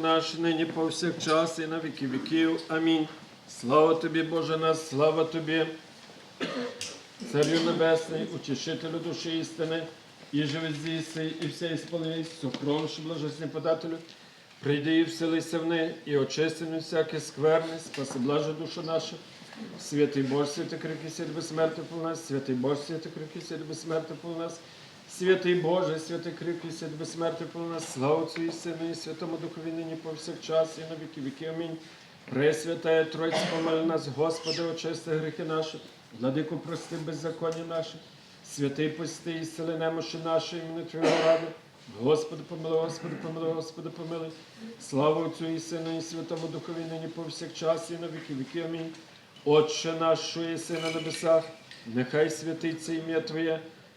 наш, нині повсякчас і на віки віків. Амінь. Слава тобі, Боже наш, слава тобі, Царю Небесний, утішителю душі істини, і живи зіси, і все ісполнись, сокровище блажесне подателю. Прийди і вселися в неї, і очисти від всяке скверне, спаси блаже душу нашу. Святий Боже, святий крики, святий безсмертний пол нас, святий Боже, святий крики, святий безсмертний пол нас. Святий Боже, святий крики, святий безсмертний пол нас, слава Отцю і Сину, і Святому Духові нині повсякчас, і на віки віки. Амінь. Пресвятая Тройця, помили нас, Господи, очисти гріхи наші, владику прости беззаконня наші, святий пости і сили немощі нашої, імені Твого ради. Господи, помилуй, Господи, помилуй, Господи, помилуй. Слава Отцю і Сину, і Святому Духові нині повсякчас, і на віки віки. Амінь. Отче наш, що єси на небесах, нехай святиться ім'я Твоє,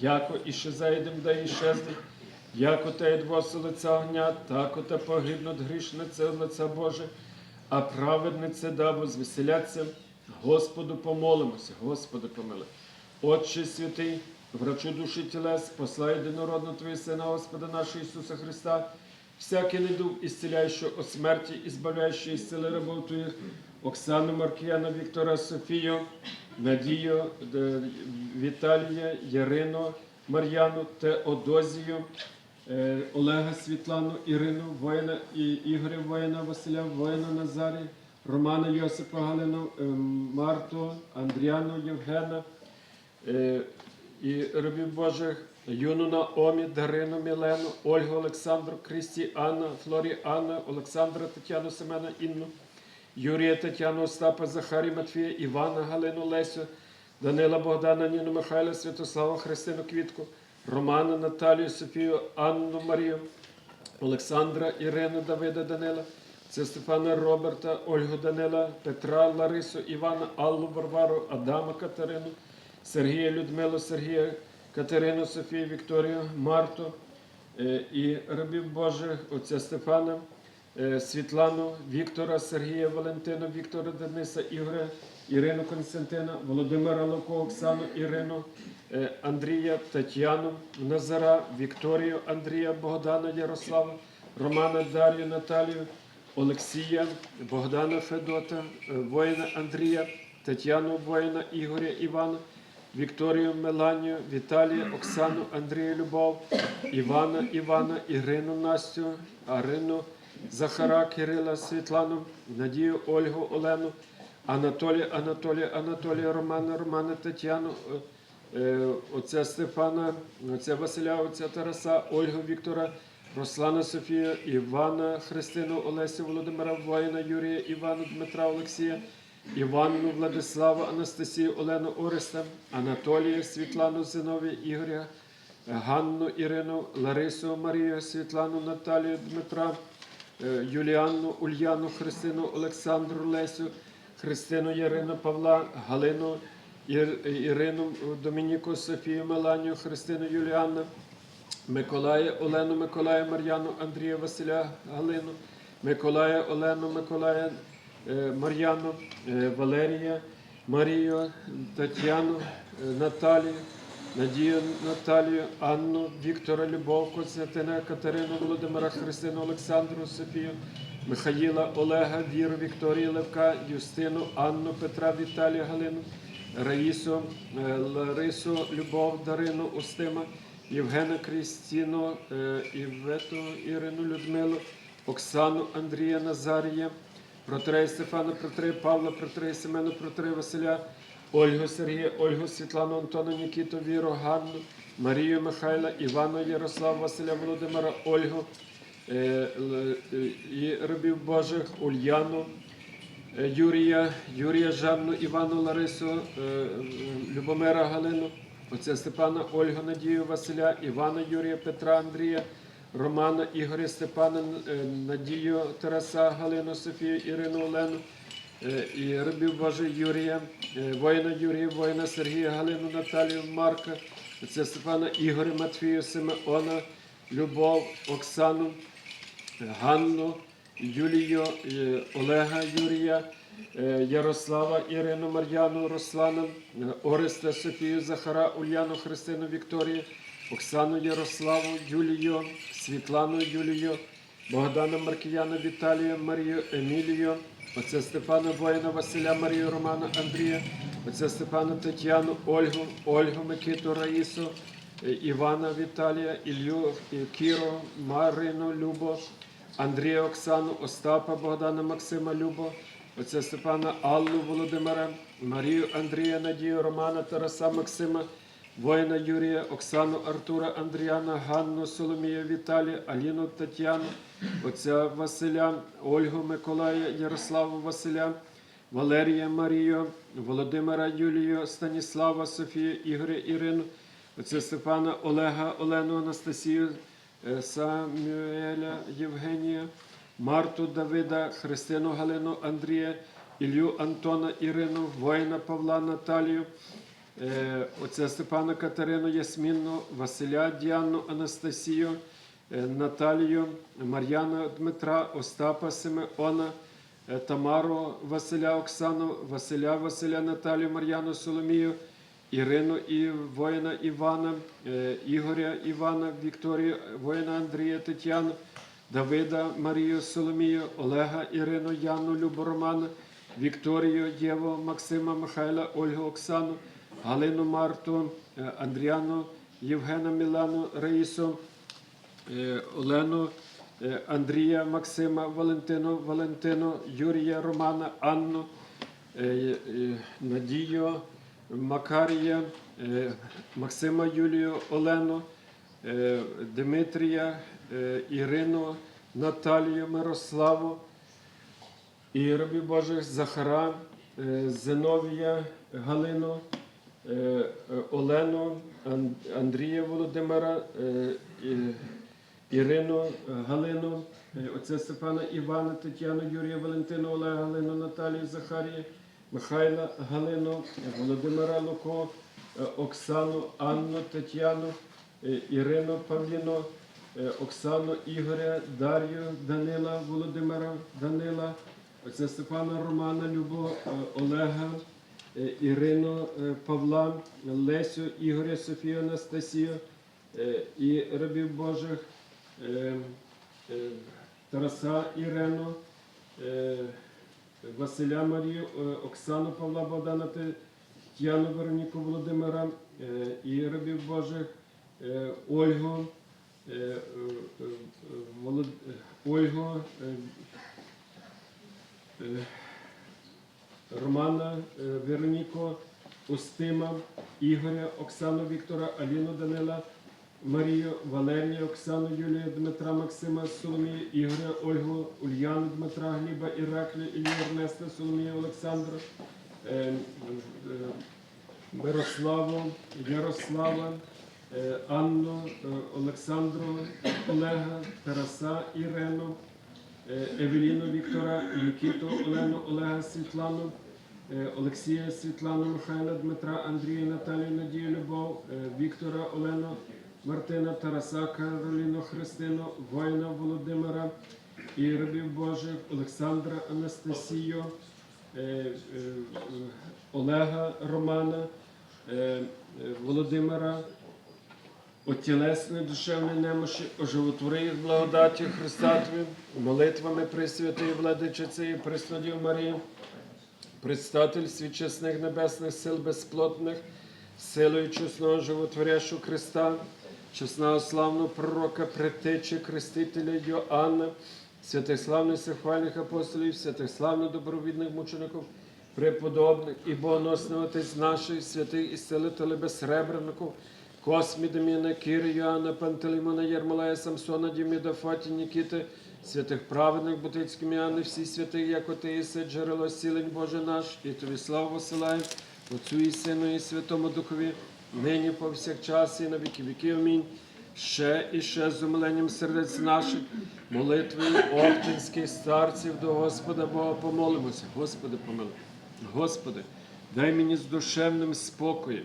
яко іще ще зайдем, да і щезнуть. Яко те двоси лиця огня, тако те погибнуть грішнице лиця Боже, а праведнице дабо звеселяться, Господу помолимося, Господи помили. Отче святий, врачу душі тілес, послай єдинородно Твої Сина, Господа нашого Ісуса Христа, всякий недуг, ісціляючи от смерті, і збавляючи із сили рабов Оксану Маркіяна, Віктора Софію, Надію, Віталія, Ярину, Мар'яну, Теодозію, е, Олега Світлану, Ірину, воїна і Ігоря воїна, Василя, воїна Назарія, Романа Йосипа Галину, е, Марту, Андріану Євгена, е, і рабів Божих Юну Наомі, Дарину Мілену, Ольгу Олександру, Крісті Анна, Флорі Анна, Олександра Тетяну Семена Інну, Юрія Тетяну Остапа, Захарі Матфія, Івана Галину Лесю, Данила Богдана, Ніну Михайла, Святослава, Христину Квітку, Романа Наталію, Софію, Анну Марію, Олександра Ірину Давида Данила, це Стефана Роберта, Ольгу Данила, Петра Ларису, Івана, Аллу Варвару, Адама Катерину, Сергія Людмилу, Сергія Катерину, Софію, Вікторію, Марту е, і рабів Божих, отця Стефана, е, Світлану, Віктора, Сергія, Валентина, Віктора Дениса, Ігоря, Ірину Константина, Володимира Луко, Оксану, Ірину, е, Андрія, Тетяну, Назара, Вікторію, Андрія, Богдана, Ярослава, Романа, Дар'ю, Наталію, Олексія, Богдана Федота, воїна Андрія, Тетяну воїна Ігоря Івана, Вікторію Меланію, Віталія, Оксану, Андрія Любов, Івана, Івана, Ірину Настю, Арину, Захара, Кирила, Світлану, Надію, Ольгу, Олену, Анатолія, Анатолія, Анатолія, Романа, Романа, Тетяну, е, е, отця Стефана, отця Василя, отця Тараса, Ольгу Віктора, Руслана Софія, Івана, Христину, Олесю, Володимира, воїна, Юрія, Івана, Дмитра, Олексія, Іванну, Владислава, Анастасію, Олену Ореста, Анатолія, Світлану, Зиновія, Ігоря, Ганну, Ірину, Ларису, Марію, Світлану, Наталію, Дмитра, е, Юліанну, Ульяну, Христину, Олександру, Лесю, Христину, Ярину, Павла, Галину, Ірину, Домініку, Софію, Меланію, Христину, Юліанна, Миколая, Олену, Миколая, Мар'яну, Андрія, Василя, Галину, Миколая, Олену, Миколая, Мар'яну, е, Валерія, Марію, Тетяну, е, Наталію, Надію Наталію, Анну, Віктора, Любов, Константина, Катерину, Володимира, Христину, Олександру, Софію, Михаїла, Олега, Віру, Вікторію, Левка, Юстину, Анну, Петра, Віталія, Галину, Раїсу, е, Ларису, Любов, Дарину, Устима, Євгена Крістіну, е, Івету, Ірину, Людмилу, Оксану, Андрія, Назарія, Протрея Стефана, Протрея Павла, Протрея Семена, Протрея Василя, Ольгу Сергія, Ольгу Світлану, Антона, Нікіту, Віру, Ганну, Марію Михайла, Івана, Ярослава, Василя, Володимира, Ольгу е, е, і рабів Божих, Ульяну, е, Юрія, Юрія Жанну, Івану Ларису, Любомира Галину, отця Степана, Ольгу Надію, Василя, Івана Юрія, Петра Андрія, Романа, Ігоря, Степана, е, Надію, Тараса, Галину, Софію, Ірину, Олену, е, і рабів Божий Юрія, е, воїна Юрія, воїна Сергія, Галину, Наталію, Марка, отця Степана, Ігоря, Матвію, Симеона, Любов, Оксану, Ганну, Юлію, Олега Юрія, Ярослава, Ірину, Мар'яну, Руслана, Ореста, Софію, Захара, Ульяну, Христину, Вікторію, Оксану, Ярославу, Юлію, Світлану, Юлію, Богдана, Маркіяна, Віталія, Марію, Емілію, отця Степана, воїна, Василя, Марію, Романа, Андрія, отця Степана, Тетяну, Ольгу, Ольгу, Микиту, Раїсу, е, Івана, Віталія, Ілью, е, Кіру, Марину, Любо, Андрія Оксану, Остапа, Богдана, Максима, Любо, отця Степана, Аллу, Володимира, Марію, Андрія, Надію, Романа, Тараса, Максима, воїна Юрія, Оксану, Артура, Андріана, Ганну, Соломію, Віталія, Аліну, Тетяну, отця Василя, Ольгу, Миколая, Ярославу, Василя, Валерія, Марію, Володимира, Юлію, Станіслава, Софію, Ігоря, Ірину, отця Степана, Олега, Олену, Анастасію, е, Самюеля, Євгенія, Марту, Давида, Христину, Галину, Андрія, Ілью, Антона, Ірину, воїна Павла, Наталію, е, отця Степана, Катерину, Ясмінну, Василя, Діану, Анастасію, е, Наталію, Мар'яна, Дмитра, Остапа, Симеона, е, Тамару, Василя, Оксану, Василя, Василя, Наталію, Мар'яну, Соломію, Ірину і воїна Івана, Ігоря Івана, Вікторію, воїна Андрія, Тетяну, Давида, Марію, Соломію, Олега, Ірину, Яну, Любу, Романа, Вікторію, Єву, Максима, Михайла, Ольгу, Оксану, Галину, Марту, е, Андріану, Євгена, Мілану, Раїсу, е, Олену, е, Андрія, Максима, Валентину, Валентину, Юрія, Романа, Анну, Надію, Макарія, Максима Юлію, Олену, Дмитрія, Ірину, Наталію, Мирославу, і рабів Божих Захара, Зиновія, Галину, Олену, Андрія Володимира, е, Ірину, е, Галину, е, отця Степана Івана, Тетяну, Юрія, Валентину, Олега, Галину, Наталію, Захарія, Михайла, Галину, е, Володимира Луко, е, Оксану, Анну, Тетяну, е, Ірину, Павліну, е, Оксану, Ігоря, Дар'ю, Данила, Володимира, Данила, отця Степана, Романа, Любо, е, Олега, е, Ірину, е, Павла, Лесю, Ігоря, Софію, Анастасію е, і рабів Божих, е, е, Тараса Ірену, е, Василя Марію, е, Оксану Павла Богдана, Тетяну Вероніку Володимира е, і рабів Божих, е, Ольгу, е, е, е, е, Ольгу, е, е, Романа, е, Вероніку, Устима, Ігоря, Оксану Віктора, Аліну Данила, Марію, Валерія, Оксану, Юлію, Дмитра, Максима, Соломію, Ігоря, Ольгу, Ульяну, Дмитра, Гліба, Іраклію, Ілію, Ернеста, Соломію, Олександра, е, е, Мирославу, Ярослава, Анну, Олександру, Олега, Тараса, Ірену, Евеліну Віктора, Нікіту, Олену, Олега, Світлану, е, Олексія, Світлану, Михайла, Дмитра, Андрія, Наталію, Надію, Любов, е, Віктора, Олену, Мартина, Тараса, Кароліну, Христину, воїна Володимира і рабів Божих, Олександра, Анастасію, е, е, е, Олега, Романа, е, е, Володимира, от тілесної душевної немощі, оживотвори їх благодаті Христа Твоїм, молитвами Пресвятої Владичиці і Преснодів Марії, предстатель свічесних небесних сил безплотних, силою чесного животворящого Христа, чесного славного пророка, предтечі, крестителя Йоанна, святих славних сихвальних апостолів, святих славних добровідних мучеників, преподобних і богоносний Отець наших, святих і селителів безсребреників, Космі, Деміна, Кири, Йоанна, Пантелеймона, Єрмолая, Самсона, Діміда, Фаті, Нікіти, святих праведних Бутицьким Іоанни, всі святих, як Ти єси, джерело сілень Боже наш, і Тобі славу посилаємо, Отцю і Сину, і Святому Духові, нині повсякчас і на віки віків. Амінь. ще і ще з умиленням сердець наших, молитвою оптинських старців до Господа Бога помолимося. Господи, помилуй. Господи, дай мені з душевним спокоєм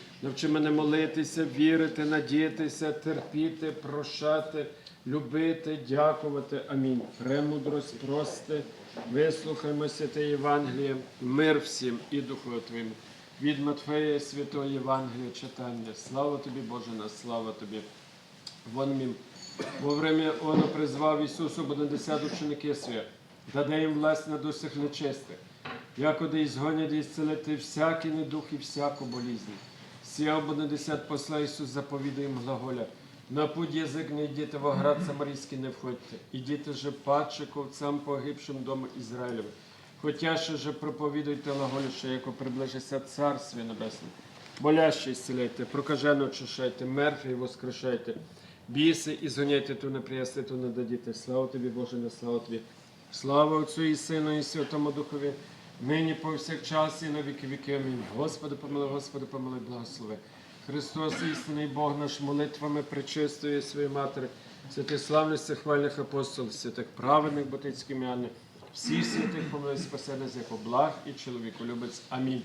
Навчи мене молитися, вірити, надіятися, терпіти, прощати, любити, дякувати. Амінь. Премудрость, прости, вислухаймо святе Євангеліє, мир всім і Духу Твоєму. Від Матфея Святого Євангелія читання. Слава тобі, Боже, на слава тобі. Вон мім. Во время Оно призвав Ісусу Бонадесят ученики свої, даде їм власть на дусях нечистих, якоди ізгонять і зцелити всякий недух і всяку болізнь. Сія Бонадесят посла Ісус заповідує їм глаголя. На путь язик не йдіте, в оград Самарійський не входьте. Ідіте же паче ковцям погибшим дому Ізраїлеве. Хотя ще же проповідуйте глаголю, що яко приближиться Царстві Небесне. Болящий зціляйте, прокажено очищайте, мертві воскрешайте. Біси і згоняйте ту неприясти, ту не дадіте. Слава тобі, Боже, на слава тобі. Слава Отцю і Сину, і Святому Духові, нині повсякчас і на віки віки. Амінь. Господи, помилуй, Господи, помилуй, благослови. Христос, істинний Бог наш, молитвами причистує свої матері, святих славних хвальних апостолів, святих праведних ботицьких м'яних, всіх святих помилуй спасе нас, як благ і чоловіку любець. Амінь.